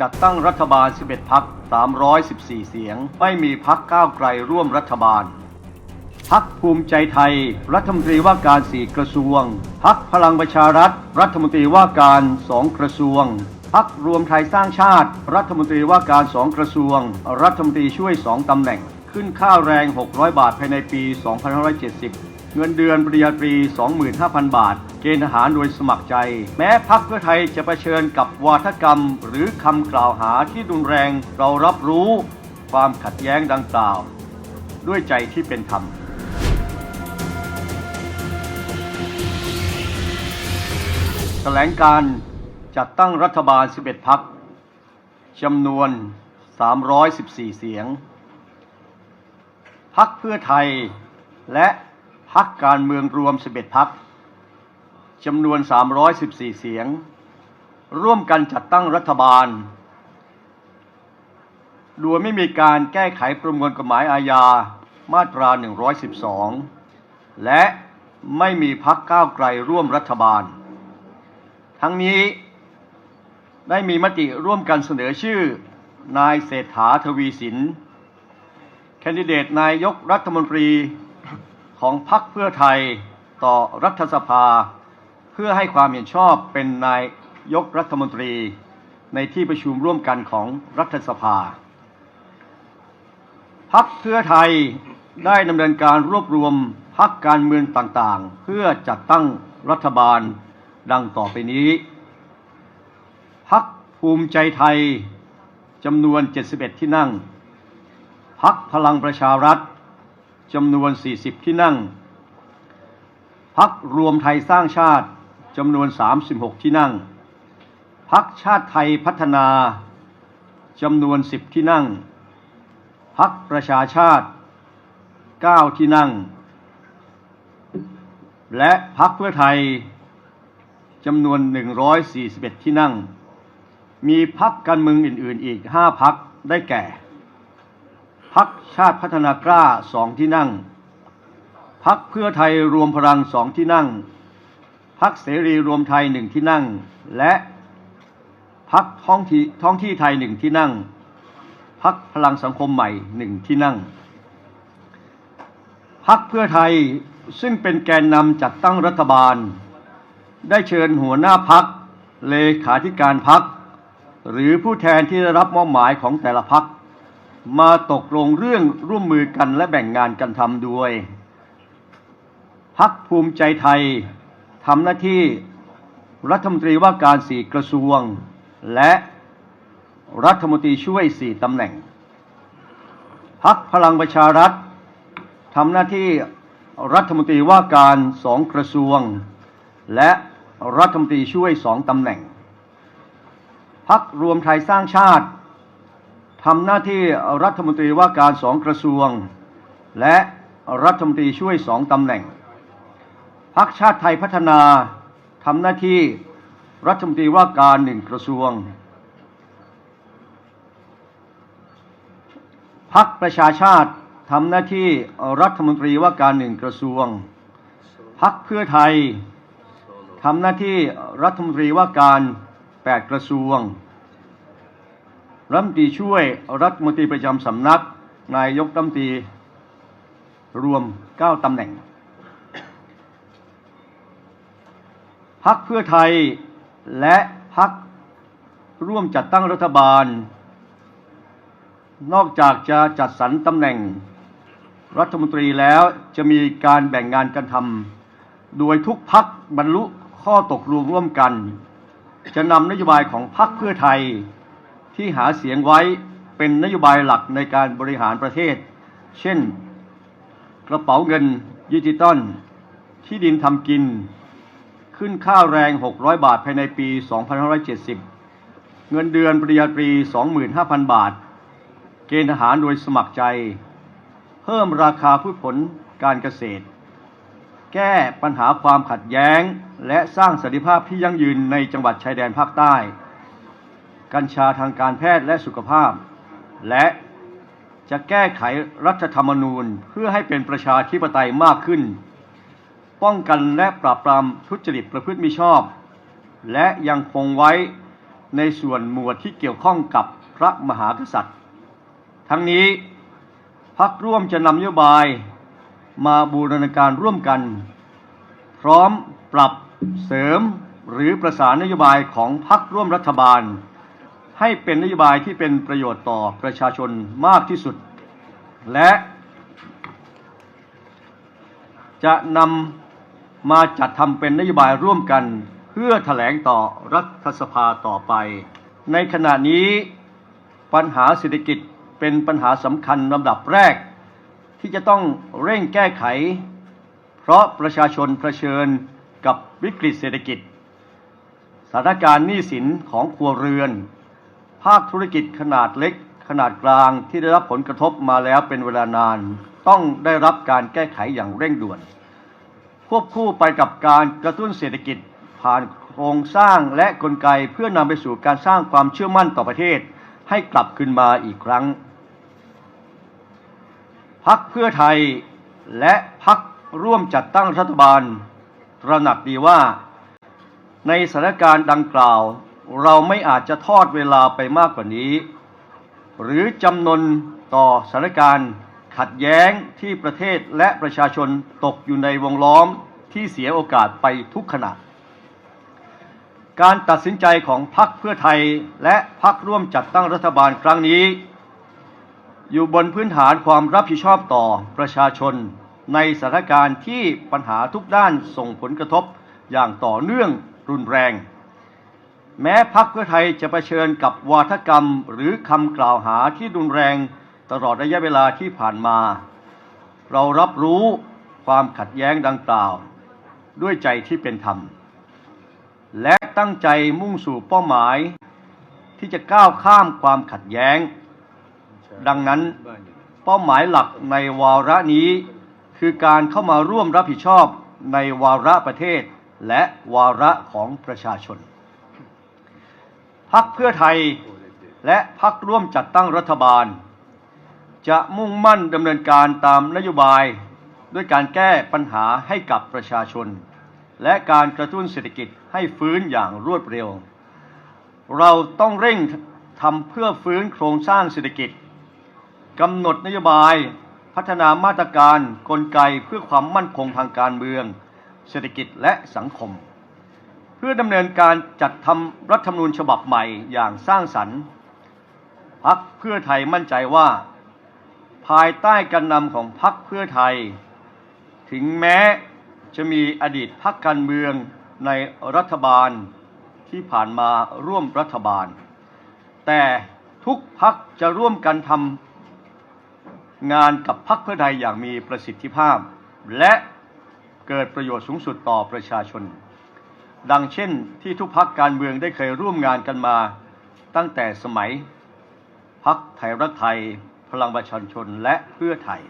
จัดตั้งรัฐบาล 11 พัก 314 เสียง ไม่มีพักก้าวไกลร่วมรัฐบาล พักภูมิใจไทย รัฐมนตรีว่าการสี่กระทรวง พักพลังประชารัฐ รัฐมนตรีว่าการสองกระทรวง พักรวมไทยสร้างชาติ รัฐมนตรีว่าการสองกระทรวง รัฐมนตรีช่วยสองตำแหน่ง ขึ้นค่าแรง 600 บาทภายในปี 2570 เงินเดือนปริญญาตรี 25,000 บาท เกณฑ์ทหารโดยสมัครใจ แม้พักเพื่อไทยจะเผชิญกับวาทกรรม หรือคำกล่าวหาที่รุนแรง เรารับรู้ความขัดแย้งดังกล่าว ด้วยใจที่เป็นธรรมแถลงการจัดตั้งรัฐบาล 11 พักจำนวน 314 เสียง พักเพื่อไทยและ พักการเมืองรวม 11 พักจำนวน 314 เสียง ร่วมกันจัดตั้งรัฐบาล โดยไม่มีการแก้ไขประมวลกฎหมายอาญามาตรา 112 และไม่มีพักก้าวไกลร่วมรัฐบาล ทั้งนี้ได้มีมติร่วมกันเสนอชื่อนายเศรษฐาทวีสิน แคนดิเดตนายกรัฐมนตรี ของพรรคเพื่อไทยต่อรัฐสภา เพื่อให้ความเห็นชอบเป็นนายยกรัฐมนตรีในที่ประชุมร่วมกันของรัฐสภา พักเพื่อไทยได้ดำเนินการรวบรวมพักการเมืองต่างๆ เพื่อจัดตั้งรัฐบาลดังต่อไปนี้ พักภูมิใจไทยจำนวน 71 ที่นั่ง พักพลังประชารัฐ จำนวน 40 ที่นั่ง พักรวมไทยสร้างชาติจำนวน 36 ที่นั่ง พักชาติไทยพัฒนาจำนวน 10 ที่นั่ง พักประชาชาติ 9 ที่นั่ง และพักเพื่อไทยจำนวน 141 ที่นั่ง มีพักการเมืองอื่น ๆ อีก 5 พักได้แก่ พักชาติพัฒนากล้าสองที่นั่ง พักเพื่อไทยรวมพลังสองที่นั่ง พักเสรีรวมไทยหนึ่งที่นั่ง และพักท้องที่ท้องที่ไทยหนึ่งที่นั่ง พักพลังสังคมใหม่หนึ่งที่นั่ง พักเพื่อไทยซึ่งเป็นแกนนำจัดตั้งรัฐบาล ได้เชิญหัวหน้าพักเลขาธิการพักหรือผู้แทนที่ได้รับมอบหมายของแต่ละพัก มาตกลงเรื่องร่วมมือกันและแบ่งงานกันทำด้วยพักภูมิใจไทยทำหน้าที่รัฐมนตรีว่าการสี่กระทรวง และรัฐมนตรีช่วยสี่ตำแหน่งพักพลังประชารัฐทำหน้าที่รัฐมนตรีว่าการสองกระทรวง และรัฐมนตรีช่วยสองตำแหน่งพักรวมไทยสร้างชาติ ทำหน้าที่รัฐมนตรีว่าการสองกระทรวง และรัฐมนตรีช่วยสองตำแหน่งพักชาติไทยพัฒนาทำหน้าที่รัฐมนตรีว่าการหนึ่งกระทรวงพักประชาชาติทำหน้าที่รัฐมนตรีว่าการหนึ่งกระทรวงพักเพื่อไทยทำหน้าที่รัฐมนตรีว่าการแปดกระทรวง รัฐมนตรีช่วยรัฐมนตรีประจำสำนัก นายกรัฐมนตรีรวม 9ตำแหน่งพักเพื่อไทยและพักร่วมจัดตั้งรัฐบาล นอกจากจะจัดสรรตำแหน่ง รัฐมนตรีแล้วจะมีการแบ่งงานกันทำโดยทุกพักบรรลุข้อตกลงร่วมกัน จะนำนโยบายของพรรคเพื่อไทย ที่หาเสียงไว้เป็นนโยบายหลักในการบริหารประเทศ เช่น กระเป๋าเงินดิจิตอลที่ดินทำกิน ขึ้นค่าแรง 600 บาทภายในปี 2570 เงินเดือนปริญญาตรี 25,000 บาท เกณฑ์ทหารโดยสมัครใจ เพิ่มราคาพืชผลการเกษตร แก้ปัญหาความขัดแย้ง และสร้างสันติภาพที่ยั่งยืนในจังหวัดชายแดนภาคใต้ กัญชาทางการแพทย์และสุขภาพ และจะแก้ไขรัฐธรรมนูญเพื่อให้เป็นประชาธิปไตยมากขึ้น ป้องกันและปราบปรามทุจริตประพฤติมิชอบ และยังคงไว้ในส่วนหมวดที่เกี่ยวข้องกับพระมหากษัตริย์ ทั้งนี้พักร่วมจะนำนโยบายมาบูรณาการร่วมกัน พร้อมปรับเสริมหรือประสานนโยบายของพักร่วมรัฐบาล ให้เป็นนโยบายที่เป็นประโยชน์ต่อประชาชนมากที่สุด และจะนำมาจัดทำเป็นนโยบายร่วมกันเพื่อแถลงต่อรัฐสภาต่อไป ในขณะนี้ปัญหาเศรษฐกิจเป็นปัญหาสำคัญลำดับแรก ที่จะต้องเร่งแก้ไข เพราะประชาชนเผชิญกับวิกฤตเศรษฐกิจ สถานการณ์หนี้สินของครัวเรือน ภาคธุรกิจขนาดเล็ก ขนาดกลางที่ได้รับผลกระทบมาแล้วเป็นเวลานาน ต้องได้รับการแก้ไขอย่างเร่งด่วน ควบคู่ไปกับการกระตุ้นเศรษฐกิจผ่านโครงสร้างและกลไกเพื่อนำไปสู่การสร้างความเชื่อมั่นต่อประเทศ ให้กลับคืนมาอีกครั้งพักเพื่อไทยและพักร่วมจัดตั้งรัฐบาล ตระหนักดีว่า ในสถานการณ์ดังกล่าว เราไม่อาจจะทอดเวลาไปมากกว่านี้ หรือจำนนต่อสถานการณ์ขัดแย้งที่ประเทศและประชาชนตกอยู่ในวงล้อมที่เสียโอกาสไปทุกขณะ การตัดสินใจของพรรคเพื่อไทยและพรรคร่วมจัดตั้งรัฐบาลครั้งนี้ อยู่บนพื้นฐานความรับผิดชอบต่อประชาชน ในสถานการณ์ที่ปัญหาทุกด้านส่งผลกระทบอย่างต่อเนื่องรุนแรง แม้พักเพื่อไทยจะเผชิญกับวาทกรรมหรือคำกล่าวหาที่รุนแรงตลอดระยะเวลาที่ผ่านมา เรารับรู้ความขัดแย้งดังกล่าว ด้วยใจที่เป็นธรรม และตั้งใจมุ่งสู่เป้าหมาย ที่จะก้าวข้ามความขัดแย้ง ดังนั้นเป้าหมายหลักในวาระนี้ คือการเข้ามาร่วมรับผิดชอบในวาระประเทศ และวาระของประชาชน พักเพื่อไทย และพักร่วมจัดตั้งรัฐบาล จะมุ่งมั่นดำเนินการตามนโยบาย ด้วยการแก้ปัญหาให้กับประชาชน และการกระตุ้นเศรษฐกิจให้ฟื้นอย่างรวดเร็ว เราต้องเร่งทำเพื่อฟื้นโครงสร้างเศรษฐกิจกำหนดนโยบายพัฒนามาตรการกลไกเพื่อความมั่นคงทางการเมือง เศรษฐกิจและสังคม พื่อดำเนินการจัดทำรัฐธรรมนูญฉบับใหม่อย่างสร้างสรรค์พักเพื่อไทยมั่นใจว่า ภายใต้การนำของพักเพื่อไทย ถึงแม้จะมีอดีตพักการเมืองในรัฐบาลที่ผ่านมาร่วมรัฐบาล แต่ทุกพักจะร่วมกันทำงานกับพักเพื่อไทยอย่างมีประสิทธิภาพ และเกิดประโยชน์สูงสุดต่อประชาชน ดังเช่นที่ทุกพักการเมืองได้เคยร่วมงานกันมา ตั้งแต่สมัยพักไทยรักไทย พลังประชาชนและเพื่อไทย